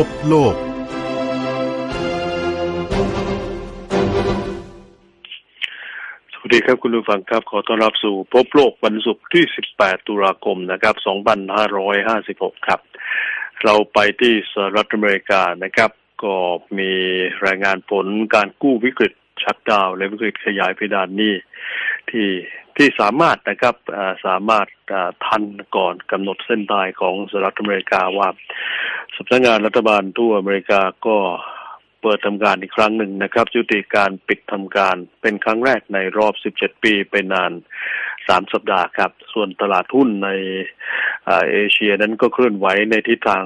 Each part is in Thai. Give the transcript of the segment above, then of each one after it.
พบโลก สวัสดีครับคุณผู้ฟังครับ ขอต้อนรับสู่พบโลกวันศุกร์ที่ 18 ตุลาคมนะครับ 2556 ครับ เราไปที่สหรัฐอเมริกานะครับ ก็มีรายงานผลการกู้วิกฤต ชัดดาวน์และวิกฤตขยายเพดานหนี้ที่ที่สามารถนะครับสามารถทันก่อนกำหนดเส้นตายของสหรัฐอเมริกาว่าสำนักงานรัฐบาลทั่วอเมริกาก็เปิดทำการอีกครั้งหนึ่งนะครับยุติการปิดทำการเป็นครั้งแรกในรอบ 17 ปีไปนาน 3สัปดาห์ครับ ส่วนตลาดหุ้นในเอเชียนั้นก็เคลื่อนไหวในทิศทาง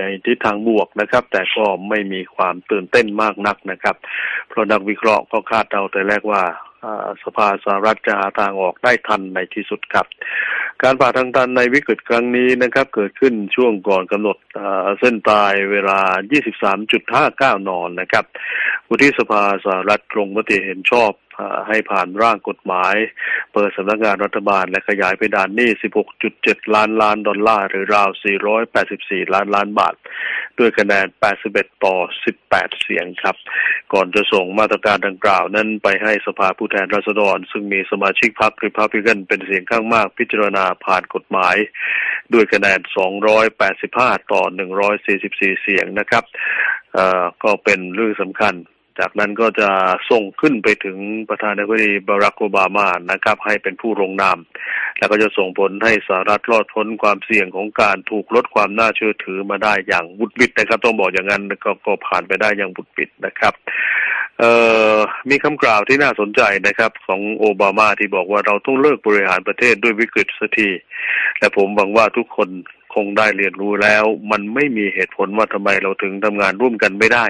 ในทิศทางบวกนะครับ แต่ก็ไม่มีความตื่นเต้นมากนักนะครับ เพราะนักวิเคราะห์ก็คาดเดาแต่แรกว่าสภาสหรัฐจะหาทางออกได้ทันในที่สุดครับ การผ่าทางตันในวิกฤตครั้งนี้นะครับ เกิดขึ้นช่วงก่อนกำหนดเส้นตายเวลา 23.59 นอนนะครับวุฒิสภาสหรัฐลงมติเห็นชอบ ให้ผ่านร่างกฎหมาย เปิดสำนักงานรัฐบาลและขยายเพดานหนี้ 16.7 ล้านล้านดอลลาร์ หรือราว 484 ล้านล้านบาท ด้วยคะแนน 81 ต่อ 18 เสียงครับ ก่อนจะส่งมาตรการดังกล่าวนั้นไปให้สภาผู้แทนราษฎร ซึ่งมีสมาชิกพรรคริพับลิกันเป็นเสียงข้างมากพิจารณาผ่านกฎหมาย ด้วยคะแนน 285 ต่อ 144 เสียงนะครับก็เป็นเรื่องสำคัญ จากนั้นก็จะส่งขึ้นไปถึงประธานาธิบดีบารักโอบามานะครับ ให้เป็นผู้ลงนาม แล้วก็จะส่งผลให้สหรัฐรอดพ้นความเสี่ยงของการถูกลดความน่าเชื่อถือมาได้อย่างบุดบิดนะครับ ต้องบอกอย่างนั้นก็ก็ผ่านไปได้อย่างบุดบิดนะครับเอ่อมีคำกล่าวที่น่าสนใจนะครับ ของโอบามาที่บอกว่าเราต้องเลิกบริหารประเทศด้วยวิกฤตสักทีและผมหวังว่าทุกคน คงได้เรียนรู้แล้ว มันไม่มีเหตุผลว่าทำไมเราถึงทำงานร่วมกันไม่ได้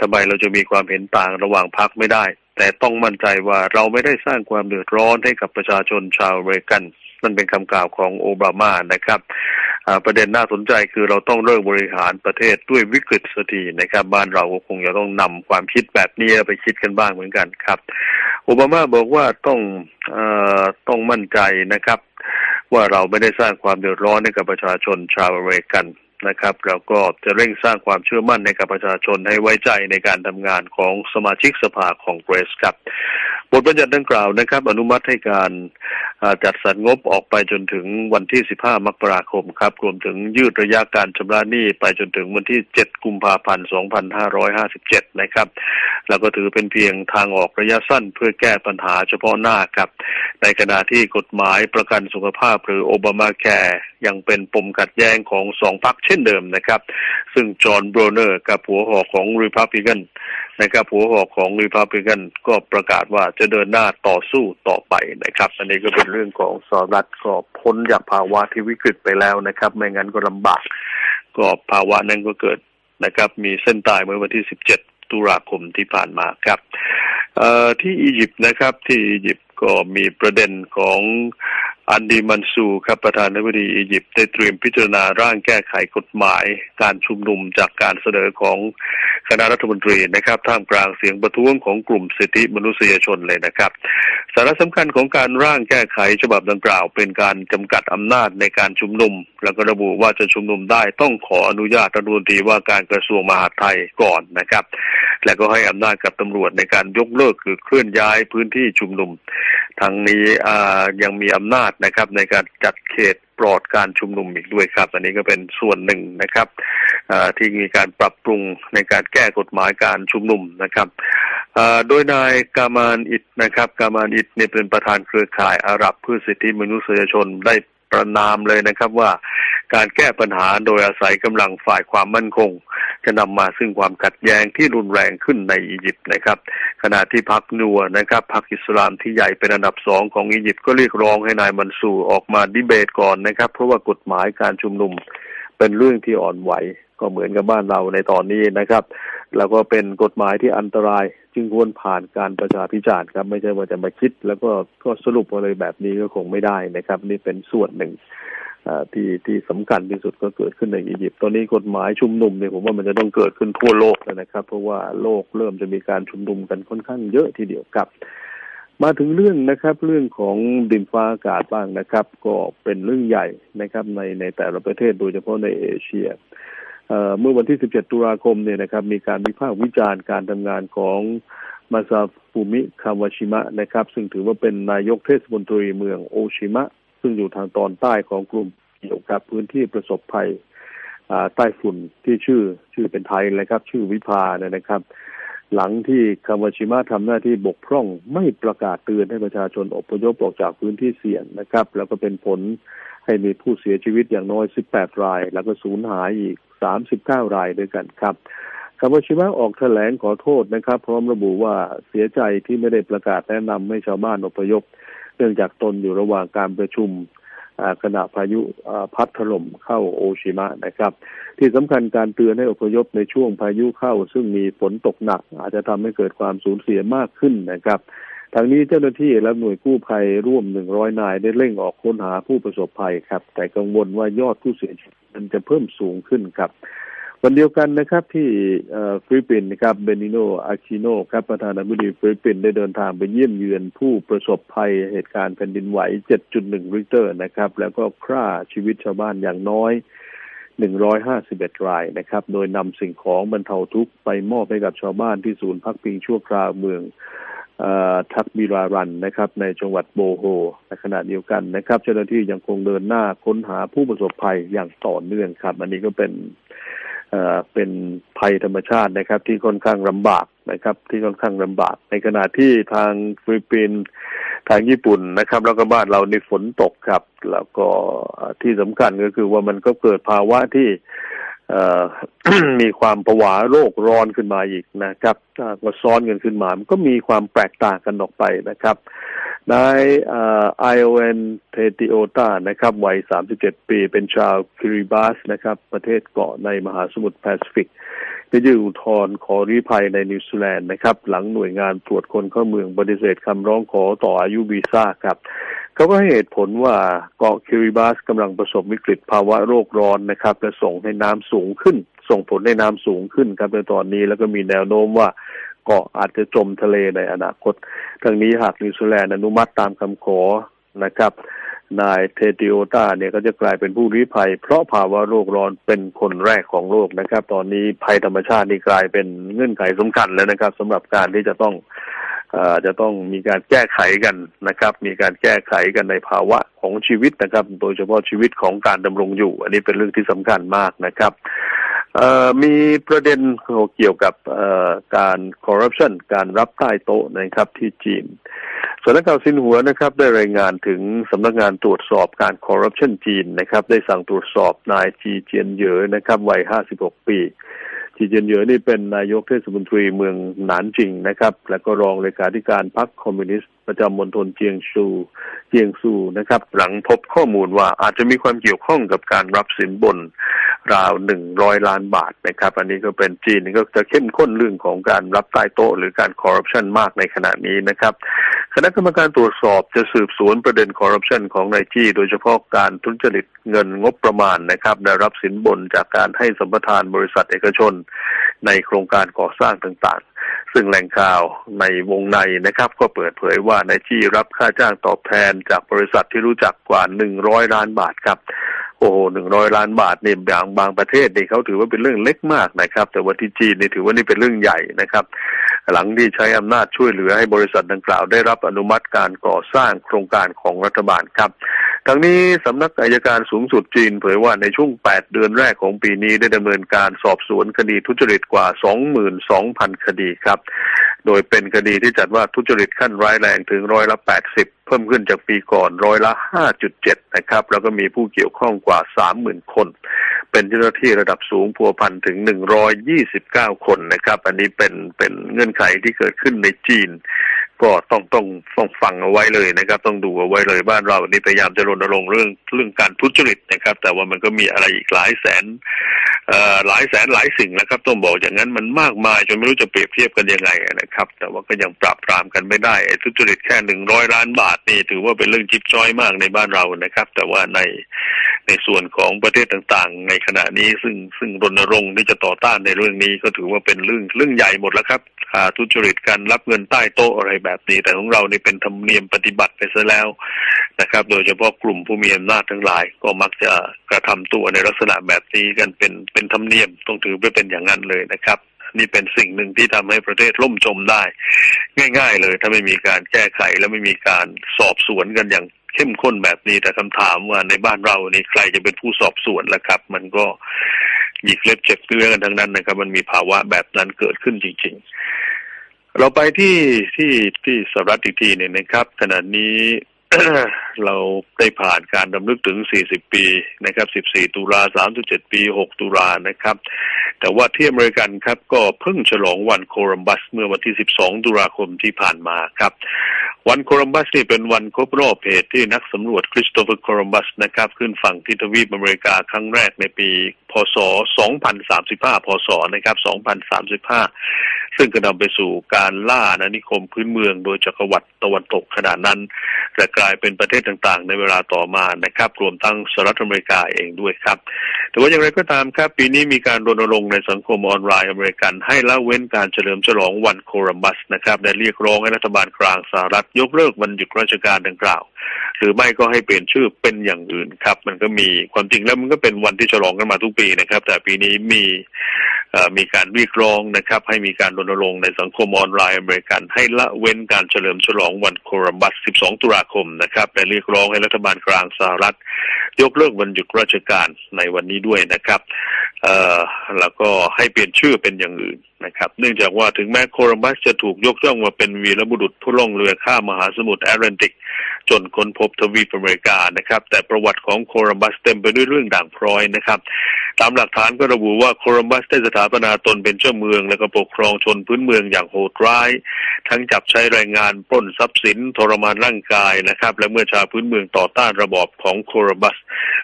ทำไมเราจะมีความเห็นต่างระหว่างพรรคไม่ได้ แต่ต้องมั่นใจว่าเราไม่ได้สร้างความเดือดร้อนให้กับประชาชนชาวอเมริกันนั่นเป็นคำกล่าวของโอบามานะครับประเด็นน่าสนใจคือเราต้องเลิกบริหารประเทศด้วยวิกฤตสักทีนะครับ บ้านเราก็คงจะต้องนำความคิดแบบนี้ไปคิดกันบ้างเหมือนกันครับ โอบามาบอกว่าต้องเอ่อต้องมั่นใจนะครับ ว่าเราไม่ได้สร้างความเดือดร้อนให้กับประชาชนชาวอเมริกันนะครับเราก็จะเร่งสร้างความเชื่อมั่นในกับประชาชนให้ไว้ใจในการทำงานของสมาชิกสภาของเกรสครับ บทบัญญัติดังกล่าวนะครับ อนุมัติให้การจัดสรรงบออกไปจนถึงวันที่ 15 มกราคมครับรวมถึงยืดระยะการชำระหนี้ไปจนถึงวันที่ 7 กุมภาพันธ์ 2557 นะครับ แล้วก็ถือเป็นเพียงทางออกระยะสั้นเพื่อแก้ปัญหาเฉพาะหน้าครับ ในขณะที่กฎหมายประกันสุขภาพหรือโอบามาแคร์ยังเป็นปมขัดแย้งของสองพรรคเช่นเดิมนะครับ ซึ่งจอห์นโบรเนอร์กับหัวหอกของรีพับลิกันนะครับหัวหอกของรีพับลิกันก็ประกาศว่าจะเดินหน้าต่อสู้ต่อไปนะครับ อันนี้ก็เป็นเรื่องของสหรัฐก็พ้นจากภาวะที่วิกฤตไปแล้วนะครับ ไม่งั้นก็ลำบาก ก็ภาวะนั้นก็เกิดนะครับ มีเส้นตายเมื่อวันที่ 17 ตุลาคมที่ผ่านมาครับที่อียิปต์นะครับ ที่อียิปต์ก็มีประเด็นของ อันดีมันซูครับประธานาธิบดีอียิปต์ได้เตรียมพิจารณาร่างแก้ไขกฎหมาย การชุมนุมจากการเสนอของคณะรัฐมนตรีนะครับ ท่ามกลางเสียงประท้วงของกลุ่มสิทธิมนุษยชนเลยนะครับ สาระสำคัญของการร่างแก้ไขฉบับดังกล่าว เป็นการจำกัดอำนาจในการชุมนุม แล้วก็ระบุว่าจะชุมนุมได้ต้องขออนุญาตรัฐมนตรีว่าการกระทรวงมหาดไทยก่อนนะครับ และก็ให้อำนาจกับตำรวจในการยกเลิกคือเคลื่อนย้ายพื้นที่ชุมนุมทั้งนี้ยังมีอำนาจนะครับในการจัดเขตปลอดการชุมนุมอีกด้วยครับ อันนี้ก็เป็นส่วนหนึ่งนะครับที่มีการปรับปรุงในการแก้กฎหมายการชุมนุมนะครับโดยนายกามานอิดนะครับ กามานอิดเนี่ยเป็นประธานเครือข่ายอาหรับเพื่อสิทธิมนุษยชนได้ ประนามเลยนะครับว่าการแก้ปัญหาโดยอาศัยกำลังฝ่ายความมั่นคง จะนำมาซึ่งความขัดแย้งที่รุนแรงขึ้นในอียิปต์นะครับ ขณะที่พรรคนัวนะครับพรรคอิสลามที่ใหญ่เป็นอันดับสองของอียิปต์ก็เรียกร้องให้นายมันซูออกมาดิเบตก่อนนะครับ เพราะว่ากฎหมายการชุมนุมเป็นเรื่องที่อ่อนไหวก็เหมือนกับบ้านเราในตอนนี้นะครับ แล้วก็เป็นกฎหมายที่อันตราย จึงควรผ่านการประชาพิจารณ์ครับ ไม่ใช่ว่าจะมาคิด แล้วก็ก็สรุปอะไรแบบนี้ก็คงไม่ได้นะครับ นี่เป็นส่วนหนึ่งที่ที่สำคัญที่สุดก็เกิดขึ้นในอียิปต์ตอนนี้กฎหมายชุมนุมเนี่ยผมว่ามันจะต้องเกิดขึ้นทั่วโลกแล้วนะครับ เพราะว่าโลกเริ่มจะมีการชุมนุมกันค่อนข้างเยอะทีเดียวครับ มาถึงเรื่องนะครับ เรื่องของดินฟ้าอากาศบ้างนะครับ ก็เป็นเรื่องใหญ่นะครับ ในในแต่ละประเทศโดยเฉพาะในเอเชีย เมื่อวันที่ 17 ตุลาคมเนี่ยนะครับมีการวิพากษ์วิจารณ์การทำงานของมาซาฟูมิคาวาชิมะนะครับ ซึ่งถือว่าเป็นนายกเทศมนตรีเมืองโอชิมะ ซึ่งอยู่ทางตอนใต้ของกลุ่มเกี่ยวกับพื้นที่ประสบภัยใต้ฝุ่นที่ชื่อชื่อเป็นไทยเลยครับ ชื่อวิภาเนี่ยนะครับ หลังที่คาวาชิมะทำหน้าที่บกพร่องไม่ประกาศเตือนให้ประชาชนอพยพออกจากพื้นที่เสี่ยงนะครับ แล้วก็เป็นผลให้มีผู้เสียชีวิตอย่างน้อย 18 ราย แล้วก็สูญหายอีก 39 รายด้วยกันครับคาวาชิมะออกแถลงขอโทษนะครับ พร้อมระบุว่าเสียใจที่ไม่ได้ประกาศแนะนำให้ชาวบ้านอพยพ เนื่องจากตนอยู่ระหว่างการประชุมขณะพายุพัดถล่มเข้าโอชิมะนะครับ ที่สำคัญการเตือนให้อพยพในช่วงพายุเข้า ซึ่งมีฝนตกหนัก อาจจะทำให้เกิดความสูญเสียมากขึ้นนะครับ ทางนี้เจ้าหน้าที่และหน่วยกู้ภัยร่วม 100 นายได้เร่งออกค้นหาผู้ประสบภัยครับ แต่กังวลว่ายอดผู้เสียชีวิตมันจะเพิ่มสูงขึ้นครับ วันเดียวกันนะครับที่ฟิลิปปินส์นะครับเบนิโนอาคิโนครับประธานาธิบดีฟิลิปปินส์ได้เดินทางไปเยี่ยมเยือนผู้ประสบภัยเหตุการณ์แผ่นดินไหว 7.1 ริกเตอร์นะครับ แล้วก็ฆ่าชีวิตชาวบ้านอย่างน้อย151 รายนะครับ โดยนำสิ่งของบรรเทาทุกข์ไปมอบให้กับชาวบ้านที่ศูนย์พักพิงชั่วคราวเมือง ทักบิรารันนะครับ ในจังหวัดโบโฮในขณะเดียวกันนะครับ เจ้าหน้าที่ยังคงเดินหน้าค้นหาผู้ประสบภัยอย่างต่อเนื่องครับ อันนี้ก็เป็นเอ่อเป็นภัยธรรมชาตินะครับ ที่ค่อนข้างลำบากนะครับ ที่ค่อนข้างลำบาก ในขณะที่ทางฟิลิปปินส์ทางญี่ปุ่นนะครับ แล้วก็บ้านเราในฝนตกครับ แล้วก็ที่สำคัญก็คือว่ามันก็เกิดภาวะที่ มีความผวาโรคร้อนขึ้นมาอีกนะครับก็ซ้อนกันขึ้นมา มันก็มีความแปลกต่างกันออกไปนะครับนายไอโอเอนเทติโอตานะครับวัย 37 ปีเป็นชาวคิริบาสนะครับ ประเทศเกาะในมหาสมุทรแปซิฟิก ได้ยื่นอุทธรณ์ขอรีภัยในนิวซีแลนด์นะครับ หลังหน่วยงานตรวจคนเข้าเมืองปฏิเสธคำร้องขอต่ออายุวีซ่าครับเขาก็ให้เหตุผลว่าเกาะคิริบาสกำลังประสบวิกฤตภาวะโรคร้อนนะครับและส่งให้น้ำสูงขึ้น ส่งผลให้น้ำสูงขึ้นครับในตอนนี้แล้วก็มีแนวโน้มว่าเกาะอาจจะจมทะเลในอนาคต ทั้งนี้หากนิวซีแลนด์อนุมัติตามคำขอนะครับ นายเทติโอตาเนี่ยก็จะกลายเป็นผู้ลี้ภัย เพราะภาวะโลกร้อนเป็นคนแรกของโลกนะครับ ตอนนี้ภัยธรรมชาตินี่กลายเป็นเงื่อนไขสำคัญแล้วนะครับสำหรับการที่จะต้องอจะต้องมีการแก้ไขกันนะครับ มีการแก้ไขกันในภาวะของชีวิตนะครับ โดยเฉพาะชีวิตของการดำรงอยู่ อันนี้เป็นเรื่องที่สำคัญมากนะครับมีประเด็นเกี่ยวกับการคอร์รัปชันการรับใต้โต๊ะนะครับที่จีน สำนักข่าวซินหัวนะครับได้รายงานถึงสำนักงานตรวจสอบการคอร์รัปชันจีนนะครับได้สั่งตรวจสอบนายจีเจียนเหยอนะครับวัย 56 ปี จีเจียนเหยอนี่เป็นนายกเทศมนตรีเมืองหนานจิงนะครับ และก็รองเลขาธิการพรรคคอมมิวนิสต์ ประจำมณฑลเจียงซูเจียงซูนะครับ หลังพบข้อมูลว่าอาจจะมีความเกี่ยวข้องกับการรับสินบนราวหนึ่งร้อยล้านบาทนะครับ อันนี้ก็เป็นจีนก็จะเข้มข้นเรื่องของการรับใต้โต๊ะ หรือการคอร์รัปชันมากในขณะนี้นะครับ คณะกรรมการตรวจสอบจะสืบสวนประเด็นคอร์รัปชันของนายจี้โดยเฉพาะการทุจริตเงินงบประมาณนะครับได้รับสินบนจากการให้สัมปทานบริษัทเอกชน ในโครงการก่อสร้างต่างๆ ซึ่งแหล่งข่าวในวงในนะครับ ก็เปิดเผยว่านายจี้รับค่าจ้างตอบแทนจากบริษัทที่รู้จักกว่าหนึ่งร้อยล้านบาทครับโอ้โหหนึ่งร้อยล้านบาทเนี่ยบางบางประเทศเนี่ยเขาถือว่าเป็นเรื่องเล็กมากนะครับ แต่ว่าที่จีนเนี่ยถือว่านี่เป็นเรื่องใหญ่นะครับ หลังที่ใช้อำนาจช่วยเหลือให้บริษัทดังกล่าวได้รับอนุมัติการก่อสร้างโครงการของรัฐบาลครับ ทั้งนี้สำนักอายการสูงสุดจีนเผยว่าในช่วง 8 เดือนแรกของปีนี้ได้ดำเนินการสอบสวนคดีทุจริตกว่า 22,000 คดีครับ โดยเป็นคดีที่จัดว่าทุจริตขั้นร้ายแรงถึงร้อยละ 80 เพิ่มขึ้นจากปีก่อนร้อยละ 5.7 นะครับ แล้วก็มีผู้เกี่ยวข้องกว่า 30,000 คน เป็นเจ้าหน้าที่ระดับสูงพัวพันถึง 129 คนนะครับ อันนี้เป็นเป็นเงื่อนไขที่เกิดขึ้นในจีน ก็ต้องต้องต้องฟังเอาไว้เลยนะครับ ต้องดูเอาไว้เลยบ้านเราวันี่พยายามจะรณรงค์เรื่องเรื่องการทุจริตนะครับ แต่ว่ามันก็มีอะไรอีกหลายแสนเอ่อหลายแสนหลายสิ่งนะครับ ต้องบอกอย่างนั้นมันมากมายจนไม่รู้จะเปรียบเทียบกันยังไงนะครับ แต่ว่าก็ยังปราบปรามกันไม่ได้ทุจริตแค่หนึ่งร้อยล้านบาทนี่ถือว่าเป็นเรื่องจิ๊บจ้อยมากในบ้านเรานะครับ แต่ว่าใน ในส่วนของประเทศต่างๆ ในขณะนี้ซึ่งซึ่งรณรงค์ที่จะต่อต้านในเรื่องนี้ก็ถือว่าเป็นเรื่องเรื่องใหญ่หมดแล้วครับอ่าทุจริตการรับเงินใต้โต๊ะอะไรแบบนี้ แต่ของเรานี่เป็นธรรมเนียมปฏิบัติไปซะแล้วนะครับ โดยเฉพาะกลุ่มผู้มีอำนาจทั้งหลาย ก็มักจะกระทำตัวในลักษณะแบบนี้กันเป็นเป็นธรรมเนียมต้องถือไปเป็นอย่างนั้นเลยนะครับนี่เป็นสิ่งหนึ่งที่ทำให้ประเทศล่มจมได้ ง่าย ๆ เลย ถ้าไม่มีการแก้ไขและไม่มีการสอบสวนกันอย่าง เข้มข้นแบบนี้ แต่คำถามว่าในบ้านเรานี่ใครจะเป็นผู้สอบสวนล่ะครับ มันก็หยิกเล็บเจ็บเนื้อกันทั้งนั้นนะครับ มันมีภาวะแบบนั้นเกิดขึ้นจริง ๆ เราไปที่ที่ที่สหรัฐอีกทีเนี่ยนะครับ ขณะนี้เราได้ผ่านการดำลึกถึง 40 ปี นะครับ 14 ตุลา 37 ปี 6 ตุลา นะครับ แต่ว่าที่อเมริกันครับ ก็เพิ่งฉลองวันโคลัมบัสเมื่อวันที่ 12 ตุลาคมที่ผ่านมาครับ วันโคลัมบัสนี่เป็นวันครบรอบเหตุที่นักสำรวจคริสโตเฟอร์โคลัมบัสนะครับ ขึ้นฝั่งที่ทวีปอเมริกาครั้งแรกในปี พศ 2035 พศ นะครับ 2035 ซึ่งก็นำไปสู่การล่าอาณานิคมพื้นเมืองโดยจักรวรรดิตะวันตกขนาดนั้นและกลายเป็นประเทศต่างๆ ในเวลาต่อมานะครับ รวมทั้งสหรัฐอเมริกาเองด้วยครับ แต่ว่าอย่างไรก็ตามครับ ปีนี้มีการรณรงค์ในสังคมออนไลน์อเมริกัน ให้ละเว้นการเฉลิมฉลองวันโคลัมบัสนะครับและเรียกร้องให้รัฐบาลกลางสหรัฐยกเลิกวันหยุดราชการดังกล่าว หรือไม่ก็ให้เปลี่ยนชื่อเป็นอย่างอื่นครับ มันก็มีความจริงแล้วมันก็เป็นวันที่ฉลองกันมาทุกปีนะครับ แต่ปีนี้มีมีการเรียกร้องนะครับ ให้มีการรณรงค์ในสังคมออนไลน์อเมริกัน ให้ละเว้นการเฉลิมฉลองวันโคลัมบัส 12 ตุลาคมนะครับและเรียกร้องให้รัฐบาลกลางสหรัฐ ยกเลิกวันหยุดราชการในวันนี้ด้วยนะครับเอ่อแล้วก็ให้เปลี่ยนชื่อเป็นอย่างอื่นนะครับ เนื่องจากว่าถึงแม้โคลัมบัสจะถูกยกย่องว่าเป็นวีรบุรุษผู้ล่องเรือข้ามมหาสมุทรแอตแลนติก จนค้นพบทวีปอเมริกานะครับ แต่ประวัติของโคลัมบัสเต็มไปด้วยเรื่องด่างพร้อยนะครับ ตามหลักฐานก็ระบุว่าโคลัมบัสได้สถาปนาตนเป็นเจ้าเมือง และก็ปกครองชนพื้นเมืองอย่างโหดร้าย ทั้งจับใช้แรงงานปล้นทรัพย์สินทรมานร่างกายนะครับ และเมื่อชาวพื้นเมืองต่อต้านระบอบของโคลัมบัส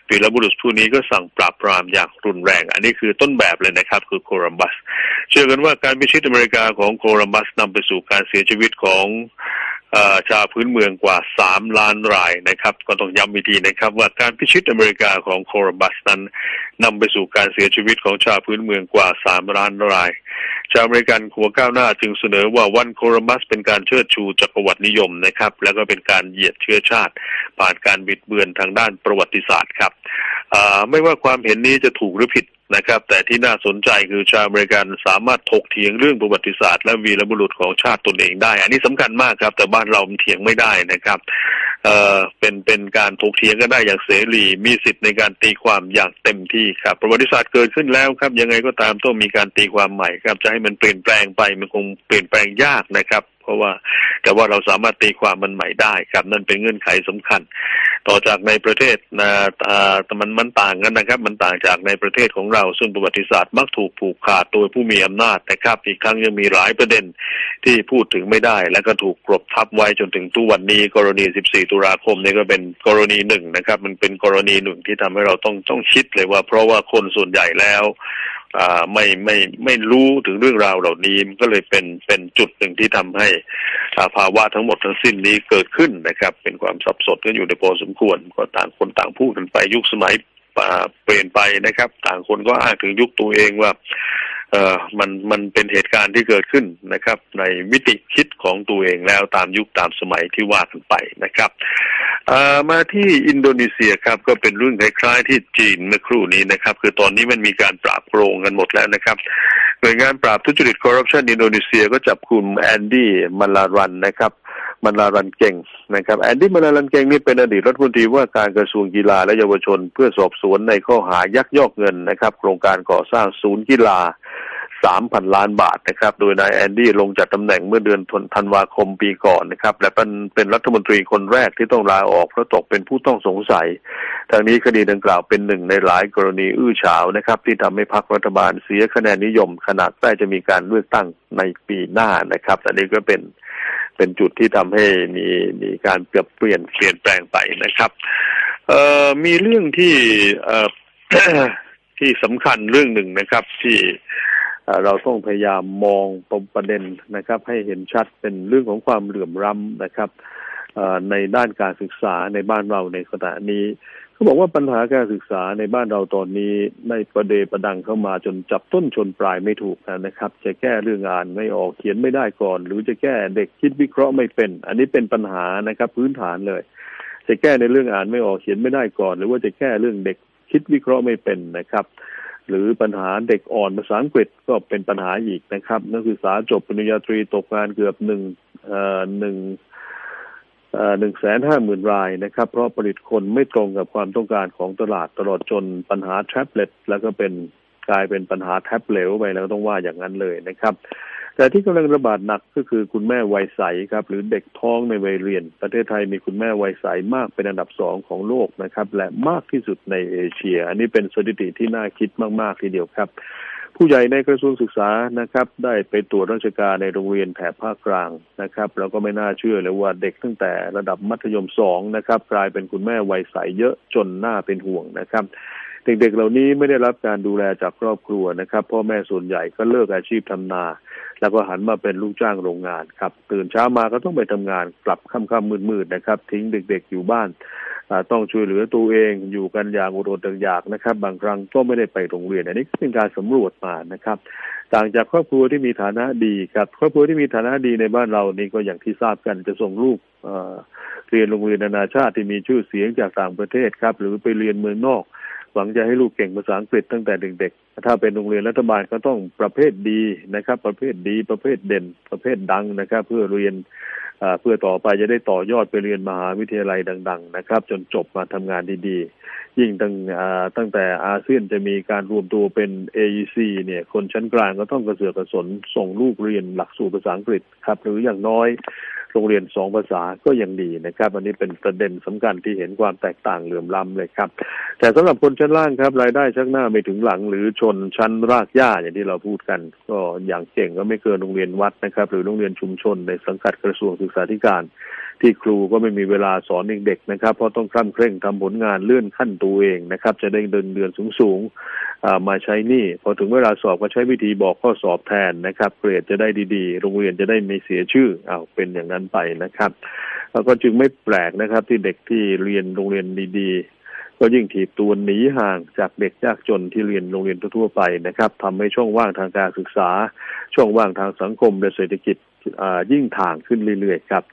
วีรบุรุษผู้นี้ก็สั่งปราบปรามอย่างรุนแรง อันนี้คือต้นแบบเลยนะครับ คือโคลัมบัส เชื่อกันว่าการพิชิตอเมริกาของโคลัมบัสนำไปสู่การเสียชีวิตของ ชาวพื้นเมืองกว่า 3 ล้านรายนะครับ ก็ต้องย้ำอีกทีนะครับ ว่าการพิชิตอเมริกาของโคลัมบัสนั้นนำไปสู่การเสียชีวิตของชาวพื้นเมืองกว่า 3 ล้านราย ชาวอเมริกันขัวก้าวหน้าจึงเสนอว่าวันโคลัมบัสเป็นการเชิดชูจักรวรรดินิยมนะครับ แล้วก็เป็นการเหยียดเชื้อชาติ ผ่านการบิดเบือนทางด้านประวัติศาสตร์ครับ ไม่ว่าความเห็นนี้จะถูกหรือผิดนะครับ แต่ที่น่าสนใจคือชาวอเมริกันสามารถถกเถียงเรื่องประวัติศาสตร์ และวีรบุรุษของชาติตนเองได้ อันนี้สำคัญมากครับ แต่บ้านเราเถียงไม่ได้นะครับเอ่อเป็นเป็นการถกเถียงกันได้อย่างเสรี มีสิทธิ์ในการตีความอย่างเต็มที่ครับ ประวัติศาสตร์เกิดขึ้นแล้วครับ ยังไงก็ตามต้องมีการตีความใหม่ครับ จะให้มันเปลี่ยนแปลงไปมันคงเปลี่ยนแปลงยากนะครับ เพราะว่าแต่ว่าเราสามารถตีความมันใหม่ได้ครับ นั่นเป็นเงื่อนไขสำคัญ ต่อจากในประเทศนะแต่มันมันต่างกันนะครับ มันต่างจากในประเทศของเรา ซึ่งประวัติศาสตร์มักถูกผูกขาดโดยผู้มีอำนาจนะครับ อีกครั้งยังมีหลายประเด็นที่พูดถึงไม่ได้ และก็ถูกกรบทับไว้จนถึงทุกวันนี้ กรณี 14 ตุลาคมนี่ก็เป็นกรณีหนึ่งนะครับ มันเป็นกรณีหนึ่งที่ทำให้เราต้องต้องคิดเลยว่า เพราะว่าคนส่วนใหญ่แล้ว ไม่ไม่ไม่รู้ถึงเรื่องราวเหล่านี้มันก็เลยเป็นเป็นจุดหนึ่งที่ทำให้ภาวะทั้งหมดทั้งสิ้นนี้เกิดขึ้นนะครับ เป็นความสับสนกันอยู่ในพอสมควรก็ต่างคนต่างพูดกันไปยุคสมัยเปลี่ยนไปนะครับ ต่างคนก็อ้างถึงยุคตัวเองว่า เอ่อมันมันเป็นเหตุการณ์ที่เกิดขึ้นนะครับ ในมิติคิดของตัวเองแล้วตามยุคตามสมัยที่ว่ากันไปนะครับมาที่อินโดนีเซียครับก็เป็นเรื่องคล้ายๆที่จีนเมื่อครู่นี้นะครับ คือตอนนี้มันมีการปราบโกงกันหมดแล้วนะครับหน่วยงานปราบทุจริตคอร์รัปชันอินโดนีเซียก็จับกลุ่มแอนดี้มาลารันนะครับ มาลารันเก่งนะครับแอนดี้มาลารันเก่งนี่เป็นอดีตรัฐมนตรีว่าการกระทรวงกีฬาและเยาวชน เพื่อสอบสวนในข้อหายักยอกเงินนะครับโครงการก่อสร้างศูนย์กีฬาสามพันล้านบาทนะครับ โดยนายแอนดี้ลงจากตำแหน่งเมื่อเดือนธันวาคมปีก่อนนะครับ และเป็นเป็นรัฐมนตรีคนแรกที่ต้องลาออกเพราะตกเป็นผู้ต้องสงสัย ทางนี้คดีดังกล่าวเป็นหนึ่งในหลายกรณีอื้อฉาวนะครับ ที่ทำให้พรรครัฐบาลเสียคะแนนนิยม ขนาดใกล้จะมีการเลือกตั้งในปีหน้านะครับอันนี้ก็เป็น เป็นจุดที่ทำให้มีมีการเปลี่ยนเปลี่ยนเปลี่ยนแปลงไปนะครับ เอ่อมีเรื่องที่เอ่อที่สำคัญเรื่องหนึ่งนะครับ ที่เราต้องพยายามมองปมประเด็นนะครับ ให้เห็นชัดเป็นเรื่องของความเหลื่อมล้ำนะครับในด้านการศึกษาในบ้านเราในขณะนี้ เขาบอกว่าปัญหาการศึกษาในบ้านเราตอนนี้ในประเดประดังเข้ามาจนจับต้นชนปลายไม่ถูกนะครับ จะแก้เรื่องงานไม่ออกเขียนไม่ได้ก่อน หรือจะแก้เด็กคิดวิเคราะห์ไม่เป็น อันนี้เป็นปัญหานะครับ พื้นฐานเลย จะแก้ในเรื่องอ่านไม่ออกเขียนไม่ได้ก่อน หรือว่าจะแก้เรื่องเด็กคิดวิเคราะห์ไม่เป็นนะครับหรือปัญหาเด็กอ่อนภาษาอังกฤษก็เป็นปัญหาอีกนะครับ นักศึกษาจบปริญญาตรีตกงานเกือบหนึ่งเอ่อหนึ่ง หนึ่งแสนห้าหมื่นรายนะครับ เพราะผลิตคนไม่ตรงกับความต้องการของตลาดตลอดจนปัญหาแท็บเล็ตแล้วก็เป็นกลายเป็นปัญหาแท็บเหลวไปแล้วต้องว่าอย่างนั้นเลยนะครับ แต่ที่กำลังระบาดหนักก็คือคุณแม่วัยใสครับ หรือเด็กท้องในวัยเรียน ประเทศไทยมีคุณแม่วัยใสมากเป็นอันดับสองของโลกนะครับ และมากที่สุดในเอเชีย อันนี้เป็นสถิติที่น่าคิดมาก ๆ ทีเดียวครับ ผู้ใหญ่ในกระทรวงศึกษานะครับ ได้ไปตรวจราชการในโรงเรียนแถบภาคกลางนะครับแล้วก็ไม่น่าเชื่อเลยว่าเด็กตั้งแต่ระดับมัธยมสองนะครับ กลายเป็นคุณแม่วัยใสเยอะจนน่าเป็นห่วงนะครับ เด็กๆ เหล่านี้ไม่ได้รับการดูแลจากครอบครัวนะครับ พ่อแม่ส่วนใหญ่ก็เลิกอาชีพทำนา แล้วก็หันมาเป็นลูกจ้างโรงงานครับ ตื่นเช้ามาก็ต้องไปทำงานกลับค่ำๆมืดๆนะครับ ทิ้งเด็กๆอยู่บ้านต้องช่วยเหลือตัวเองอยู่กันอย่างอดอดอยากนะครับ บางครั้งก็ไม่ได้ไปโรงเรียนอันนี้เป็นการสำรวจมานะครับ ต่างจากครอบครัวที่มีฐานะดีครับ ครอบครัวที่มีฐานะดีในบ้านเรานี่ก็อย่างที่ทราบกันจะส่งลูกเรียนโรงเรียนนานาชาติที่มีชื่อเสียงจากต่างประเทศครับ หรือไปเรียนเมืองนอก หวังจะให้ลูกเก่งภาษาอังกฤษตั้งแต่เด็กๆ ถ้าเป็นโรงเรียนรัฐบาลก็ต้องประเภทดีนะครับ ประเภทดีประเภทเด่น ประเภทดังนะครับ เพื่อเรียนเพื่อต่อไปจะได้ต่อยอดไปเรียนมหาวิทยาลัยดัง ๆ นะครับ จนจบมาทำงานดีๆ ยิ่งตั้งตั้งแต่อาเซียนจะมีการรวมตัวเป็น AEC เนี่ย คนชั้นกลางก็ต้องกระเสือกกระสนส่งลูกเรียนหลักสูตรภาษาอังกฤษครับ หรืออย่างน้อย โรงเรียนสองภาษาก็ยังดีนะครับ อันนี้เป็นประเด็นสำคัญที่เห็นความแตกต่างเหลื่อมล้ำเลยครับ แต่สำหรับคนชั้นล่างครับรายได้ชักหน้าไม่ถึงหลัง หรือชนชั้นรากหญ้าอย่างที่เราพูดกัน ก็อย่างเก่งก็ไม่เกินโรงเรียนวัดนะครับ หรือโรงเรียนชุมชนในสังกัดกระทรวงศึกษาธิการ ที่ครูก็ไม่มีเวลาสอนเด็กๆนะครับเพราะต้องคร่ำเคร่งทำผลงานเลื่อนขั้นตัวเองนะครับ จะได้เดินเดือนสูงๆ มาใช้นี่พอถึงเวลาสอบก็ใช้วิธีบอกข้อสอบแทนนะครับเกรดจะได้ดีๆ โรงเรียนจะได้ไม่เสียชื่อเอาเป็นอย่างนั้นไปนะครับแล้วก็จึงไม่แปลกนะครับ ที่เด็กที่เรียนโรงเรียนดีๆ ก็ยิ่งถีบตัวหนีห่างจากเด็กยากจนที่เรียนโรงเรียนทั่วไปนะครับทำให้ช่องว่างทางการศึกษา ช่องว่างทางสังคมและเศรษฐกิจ ยิ่งถ่างขึ้นเรื่อยๆครับ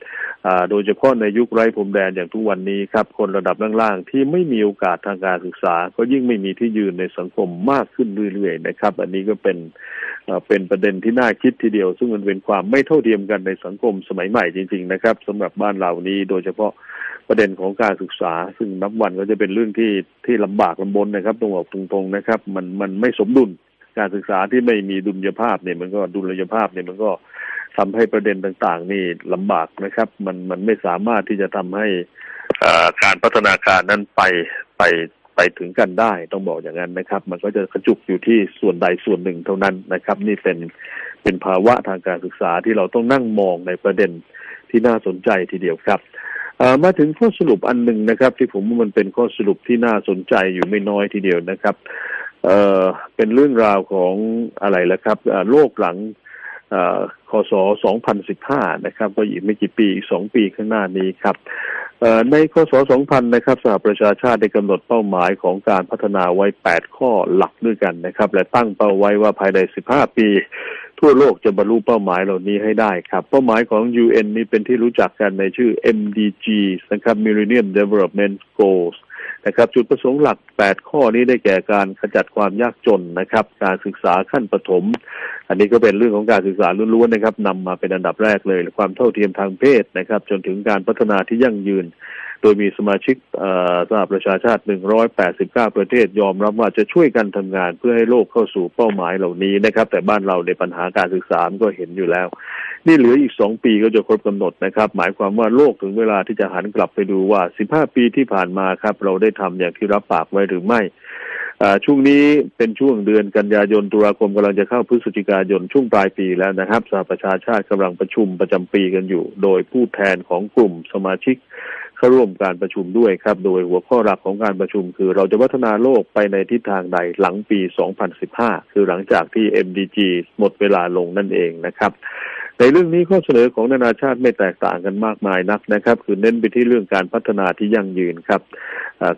โดยเฉพาะในยุคไร้พรมแดนอย่างทุกวันนี้ครับ คนระดับล่างๆ ที่ไม่มีโอกาสทางการศึกษา ก็ยิ่งไม่มีที่ยืนในสังคมมากขึ้นเรื่อยๆนะครับ อันนี้ก็เป็นเป็นประเด็นที่น่าคิดทีเดียว ซึ่งมันเป็นความไม่เท่าเทียมกันในสังคมสมัยใหม่จริงๆนะครับสำหรับบ้านเรานี้โดยเฉพาะประเด็นของการศึกษา ซึ่งนับวันก็จะเป็นเรื่องที่ที่ลำบากลำบนนะครับตรงบอกตรงๆนะครับ มันมันไม่สมดุลการศึกษาที่ไม่มีดุลยภาพเนี่ยมันก็ดุลยภาพเนี่ยมันก็ ทำให้ประเด็นต่างๆ นี่ลำบากนะครับ มันมันไม่สามารถที่จะทำให้การพัฒนาการนั้นไปไปไปถึงกันได้ต้องบอกอย่างนั้นนะครับ มันก็จะกระจุกอยู่ที่ส่วนใดส่วนหนึ่งเท่านั้นนะครับ นี่เป็นเป็นภาวะทางการศึกษาที่เราต้องนั่งมองในประเด็นที่น่าสนใจทีเดียวครับมาถึงข้อสรุปอันหนึ่งนะครับ ที่ผมว่ามันเป็นข้อสรุปที่น่าสนใจอยู่ไม่น้อยทีเดียวนะครับเออเป็นเรื่องราวของอะไรละครับโลกหลัง คศ 2015 นะครับก็อีกไม่กี่ปีอีกสองปีข้างหน้านี้ครับในคศ 2000 นะครับสหประชาชาติได้กำหนดเป้าหมายของการพัฒนาไว้ 8 ข้อหลักด้วยกันนะครับ และตั้งเป้าไว้ว่าภายใน 15 ปี ทั่วโลกจะบรรลุเป้าหมายเหล่านี้ให้ได้ครับ เป้าหมายของ UN นี้เป็นที่รู้จักกันในชื่อ MDG นะครับ Millennium Development Goals นะครับจุดประสงค์หลัก 8 ข้อนี้ได้แก่การขจัดความยากจนนะครับ การศึกษาขั้นประถม อันนี้ก็เป็นเรื่องของการศึกษาล้วนๆนะครับนำมาเป็นอันดับแรกเลย ความเท่าเทียมทางเพศนะครับ จนถึงการพัฒนาที่ยั่งยืน โดยมีสมาชิกสหประชาชาติ 189 ประเทศยอมรับว่าจะช่วยกันทำงานเพื่อให้โลกเข้าสู่เป้าหมายเหล่านี้นะครับ แต่บ้านเราในปัญหาการศึกษาก็เห็นอยู่แล้ว นี่เหลืออีกสองปีก็จะครบกำหนดนะครับ หมายความว่าโลกถึงเวลาที่จะหันกลับไปดูว่า15ปีที่ผ่านมาครับ เราได้ทำอย่างที่รับปากไว้หรือไม่ช่วงนี้เป็นช่วงเดือนกันยายนตุลาคมกำลังจะเข้าพฤศจิกายนช่วงปลายปีแล้วนะครับสหประชาชาติกำลังประชุมประจำปีกันอยู่ โดยผู้แทนของกลุ่มสมาชิกเข้าร่วมการประชุมด้วยครับ โดยหัวข้อหลักของการประชุม คือเราจะพัฒนาโลกไปในทิศทางใดหลังปี 2015 คือหลังจากที่ MDG หมดเวลาลงนั่นเองนะครับ ในเรื่องนี้ข้อเสนอของนานาชาติไม่แตกต่างกันมากมายนักนะครับ คือเน้นไปที่เรื่องการพัฒนาที่ยั่งยืนครับ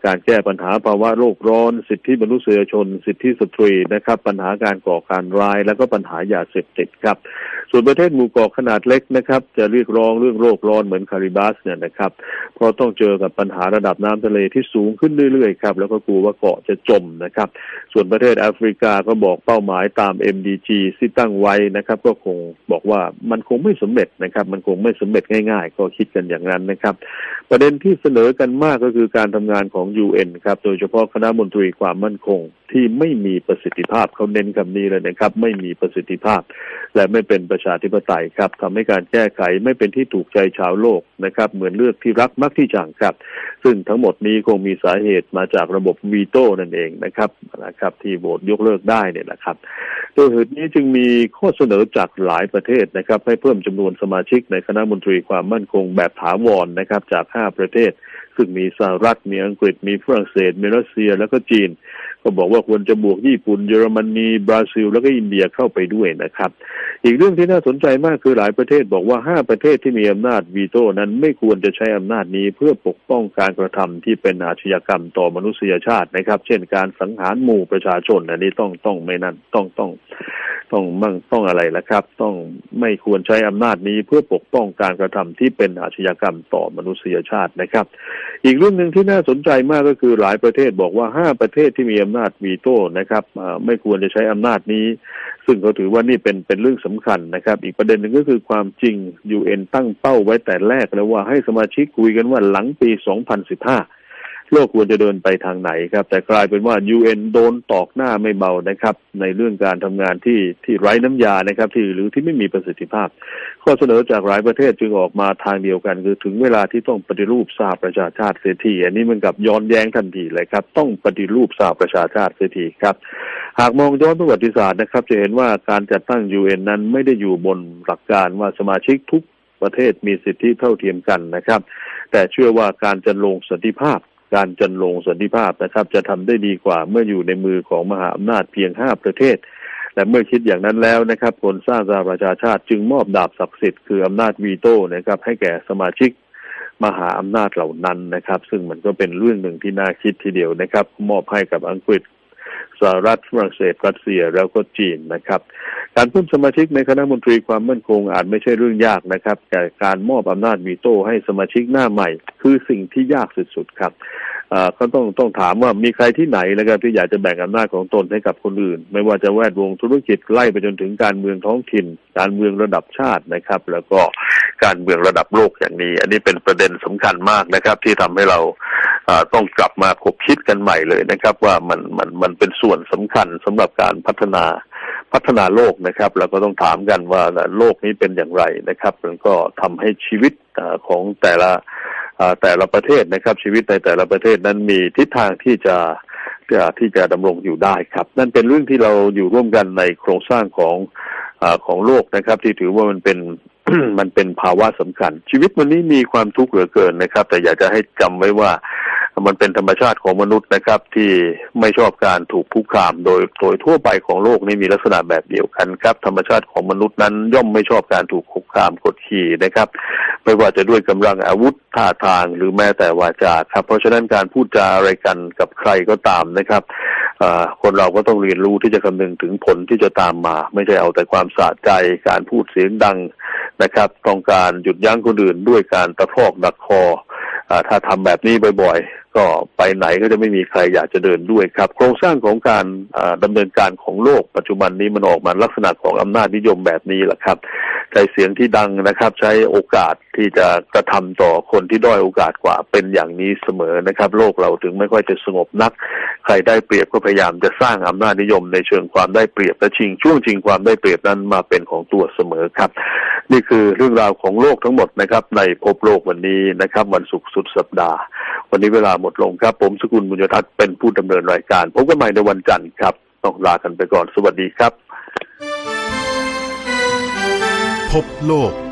การแก้ปัญหาภาวะโลกร้อน สิทธิมนุษยชน สิทธิสตรีนะครับ ปัญหาการก่อการร้าย แล้วก็ปัญหายาเสพติดครับ ส่วนประเทศหมู่เกาะขนาดเล็กนะครับ จะเรียกร้องเรื่องโลกร้อนเหมือนคาริบัสเนี่ยนะครับเพราะต้องเจอกับปัญหาระดับน้ำทะเลที่สูงขึ้นเรื่อยๆครับแล้วก็กลัวว่าเกาะจะจมนะครับ ส่วนประเทศแอฟริกาก็บอกเป้าหมายตาม MDG ที่ตั้งไว้นะครับ ก็คงบอกว่ามันคงไม่สำเร็จนะครับ มันคงไม่สำเร็จง่าย ๆ ก็คิดกันอย่างนั้นนะครับ ประเด็นที่เสนอกันมากก็คือการทำงานของ UN ครับ โดยเฉพาะคณะมนตรีความมั่นคง ที่ไม่มีประสิทธิภาพเขาเน้นคำนี้เลยนะครับ ไม่มีประสิทธิภาพ และไม่เป็นประชาธิปไตยครับทำให้การแก้ไขไม่เป็นที่ถูกใจชาวโลกนะครับ เหมือนเลือกที่รักมักที่จังครับ ซึ่งทั้งหมดนี้คงมีสาเหตุมาจากระบบวีโต้นั่นเองนะครับนะครับ ที่โหวตยกเลิกได้เนี่ยนะครับโดยเหตุนี้จึงมีข้อเสนอจากหลายประเทศนะครับ ให้เพิ่มจำนวนสมาชิกในคณะมนตรีความมั่นคงแบบถาวรนะครับ จาก 5 ประเทศ ซึ่งมีสหรัฐมีอังกฤษมีฝรั่งเศสมีรัสเซียแล้วก็จีน ก็บอกว่าควรจะบวกญี่ปุ่นเยอรมนีบราซิล แล้วก็อินเดียเข้าไปด้วยนะครับ อีกเรื่องที่น่าสนใจมากคือหลายประเทศบอกว่าห้าประเทศที่มีอำนาจวีโต้นั้นไม่ควรจะใช้อำนาจนี้เพื่อปกป้องการกระทำที่เป็นอาชญากรรมต่อมนุษยชาตินะครับ เช่นการสังหารหมู่ประชาชนอันนี้ต้องต้องไม่นั่นต้องต้องต้องมั่งต้องอะไรละครับ ต้องไม่ควรใช้อำนาจนี้เพื่อปกป้องการกระทำที่เป็นอาชญากรรมต่อมนุษยชาตินะครับอีกเรื่องหนึ่งที่น่าสนใจมากก็คือหลายประเทศบอกว่าห้าประเทศที่มีอำนาจวีโต้นะครับไม่ควรจะใช้อำนาจนี้ ซึ่งเขาถือว่านี่เป็นเป็นเรื่องสำคัญนะครับ อีกประเด็นหนึ่งก็คือความจริง UN ตั้งเป้าไว้แต่แรกแล้วว่าให้สมาชิกคุยกันว่าหลังปี 2015 โลกควรจะเดินไปทางไหนครับ แต่กลายเป็นว่า UN โดนตอกหน้าไม่เบานะครับ ในเรื่องการทำงานที่ที่ไร้น้ำยานะครับ ที่หรือที่ไม่มีประสิทธิภาพ ข้อเสนอจากหลายประเทศจึงออกมาทางเดียวกัน คือถึงเวลาที่ต้องปฏิรูปสหประชาชาติเสียทีอันนี้มันกับย้อนแย้งทันทีเลยครับ ต้องปฏิรูปสหประชาชาติเสียทีครับ หากมองย้อนประวัติศาสตร์นะครับ จะเห็นว่าการจัดตั้ง UN นั้นไม่ได้อยู่บนหลักการว่าสมาชิกทุกประเทศมีสิทธิเท่าเทียมกันนะครับ แต่เชื่อว่าการจันลงสันติภาพ การจันลงสันติภาพนะครับ จะทำได้ดีกว่าเมื่ออยู่ในมือของมหาอำนาจเพียงห้าประเทศ และเมื่อคิดอย่างนั้นแล้วนะครับคนสร้างสหประชาชาติจึงมอบดาบศักดิ์สิทธิ์คืออำนาจวีโต้นะครับให้แก่สมาชิกมหาอำนาจเหล่านั้นนะครับ ซึ่งมันก็เป็นเรื่องหนึ่งที่น่าคิดทีเดียวนะครับ มอบให้กับอังกฤษ สหรัฐฝรั่งเศสรัสเซียแล้วก็จีนนะครับ การเพิ่มสมาชิกในคณะมนตรีความมั่นคงอาจไม่ใช่เรื่องยากนะครับ แต่การมอบอำนาจวีโต้ให้สมาชิกหน้าใหม่ คือสิ่งที่ยากสุดๆครับ ก็ต้องต้องถามว่ามีใครที่ไหนนะครับ ที่อยากจะแบ่งอำนาจของตนให้กับคนอื่น ไม่ว่าจะแวดวงธุรกิจไล่ไปจนถึงการเมืองท้องถิ่น การเมืองระดับชาตินะครับ แล้วก็การเมืองระดับโลกอย่างนี้ อันนี้เป็นประเด็นสำคัญมากนะครับ ที่ทำให้เราอ่าต้องกลับมาคบคิดกันใหม่เลยนะครับ ว่ามันมันมันเป็นส่วนสำคัญสำหรับการพัฒนาพัฒนาโลกนะครับเราก็ต้องถามกันว่าโลกนี้เป็นอย่างไรนะครับมันก็ทำให้ชีวิตอาของแต่ละ แต่ละประเทศนะครับ ชีวิตในแต่ละประเทศนั้นมีทิศทางที่จะที่จะที่จะดำรงอยู่ได้ครับ นั่นเป็นเรื่องที่เราอยู่ร่วมกันในโครงสร้างของอาของโลกนะครับ ที่ถือว่ามันเป็นมันเป็นภาวะสำคัญ ชีวิตวันนี้มีความทุกข์เหลือเกินนะครับ แต่อยากจะให้จำไว้ว่า มันเป็นธรรมชาติของมนุษย์นะครับ ที่ไม่ชอบการถูกคุกคามโดยโดยทั่วไปของโลกนี่มีลักษณะแบบเดียวกันครับ ธรรมชาติของมนุษย์นั้นย่อมไม่ชอบการถูกคุกคามกดขี่นะครับ ไม่ว่าจะด้วยกำลังอาวุธท่าทางหรือแม้แต่วาจาครับ เพราะฉะนั้นการพูดจาอะไรกันกับใครก็ตามนะครับคนเราก็ต้องเรียนรู้ที่จะคำนึงถึงผลที่จะตามมา ไม่ใช่เอาแต่ความสะใจการพูดเสียงดังนะครับ ต้องการหยุดยั้งคนอื่นด้วยการตะพอกดักคอ ถ้าทำแบบนี้บ่อยๆ ก็ไปไหนก็จะไม่มีใครอยากจะเดินด้วยครับ โครงสร้างของการดำดำเนินการของโลกปัจจุบันนี้มันออกมาลักษณะของอำนาจนิยมแบบนี้แหละครับ ใช้เสียงที่ดังนะครับ ใช้โอกาสที่จะกระทำต่อคนที่ด้อยโอกาสกว่าเป็นอย่างนี้เสมอนะครับ โลกเราถึงไม่ค่อยจะสงบนัก ใครได้เปรียบก็พยายามจะสร้างอำนาจนิยมในเชิงความได้เปรียบและชิงช่วงชิงความได้เปรียบนั้นมาเป็นของตัวเสมอครับ นี่คือเรื่องราวของโลกทั้งหมดนะครับ ในพบโลกวันนี้นะครับ วันศุกร์สุดสัปดาห์ วันนี้เวลาหมดลงครับ ผมสกุลบุญยทัศน์เป็นผู้ดำเนินรายการพบกันใหม่ในวันจันทร์ครับต้องลากันไปก่อนสวัสดีครับ พบโลก